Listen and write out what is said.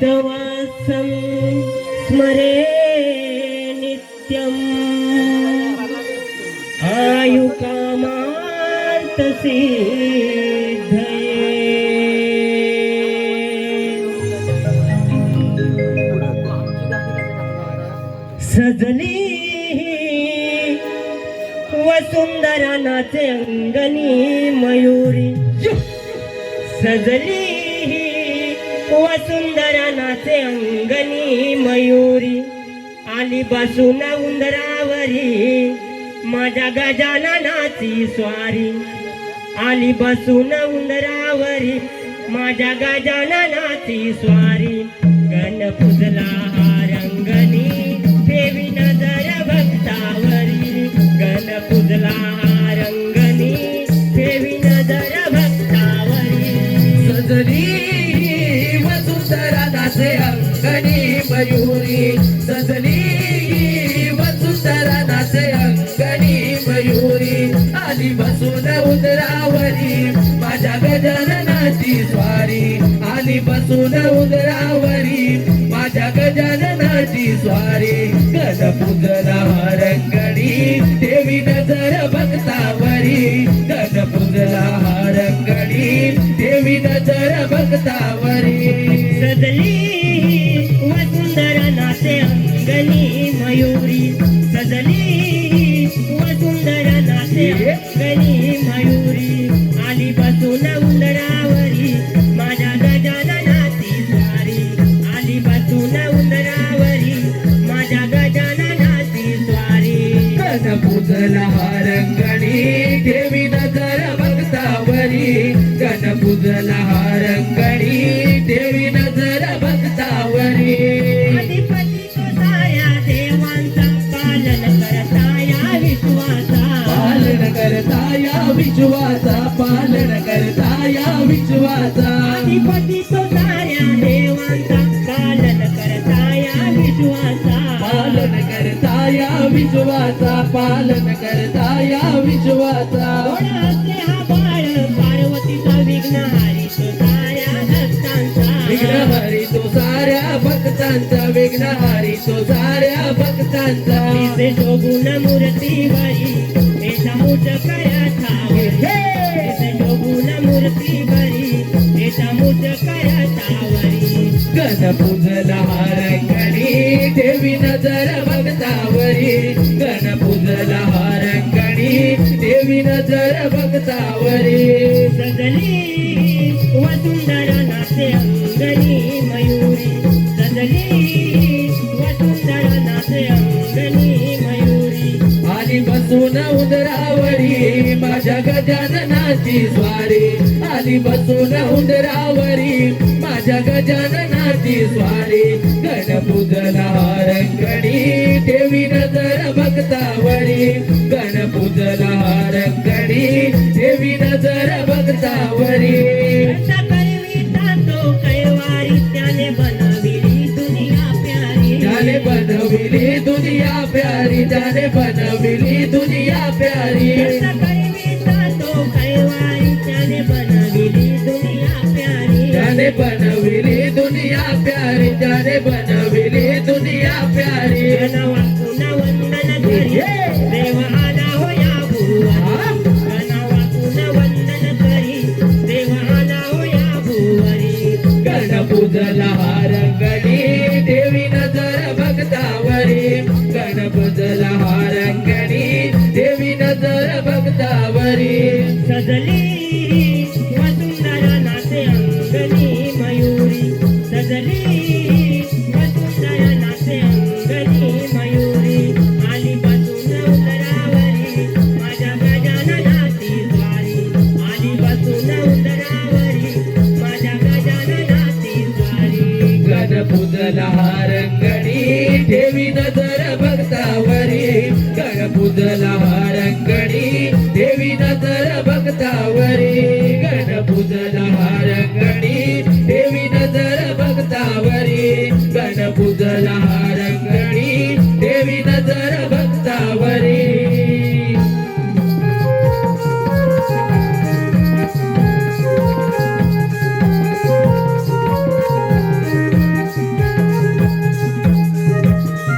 तवासं स्मरे नित्यम्। आयुकामार्थसिद्धये सजली वसुंधरा नाचे अंगणी मयूरी। सजली वसुंधरा नाचे अंगणी मयुरी. आली बसून उंदरावरी माझ्या गजाननाची स्वारी. आली बसून उंदरावरी माझ्या गजाननाची स्वारी. गण पुजला मयुरी सजली वसुंधरा नाचे अंगणी मयुरी आली बसून उदरावरी माझ्या गजाननाची स्वारी. आली बसून उदरावरी माझ्या गजाननाची स्वारी. गण रंगणी देवी नजर भक्तावरी गण रंगणी देवी नजर भक्ता अंगणी मयुरी सजली वसुंधरा दासे अंगणी मयुरी. आली बसून उंदरावरी माझ्या गजाननाची स्वारी आली बसून उंदरावरी माझ्या गजाननाची स्वारी गण पूजला विश्वाचा पालन करता या विश्वाचा. अधिपती तो साऱ्या देवांचा पालन करता या विश्वाचा. पालन करता या विश्वाचा. पालन करता या विश्वाचा. थोडा असले हा बाळ? पार्वतीचा विघ्नहारी तो साऱ्या भक्तांचा. विघ्नहारी तो साऱ्या भक्तांचा विघ्नहारी तो साऱ्या गण पूजला रंगणी देवी नजर भक्तावरी गण पूजला रंगणी देवी नजर भक्तावरी सजली वसुंधरा नाचे अंगणी मयुरी. सजली वसुंधरा नाचे अंगणी मयुरी. आली बसून उदरावरी माझ्या गजाननाची स्वारी. आली बसून उदरावरी. माझ्या गजाननाची स्वारी. गण पूजला रंगणी देवी नजर भक्तावरी गण पूजला रंगणी देवी नजर भक्तावरी बनविली दुनिया प्यारी. त्याने बनविली दुनिया प्यारी. गण पुजला भारंगडी देवी नजर भक्तावरी. गण पुजला भारंगडी देवी नजर भक्तावरी. गण पुजला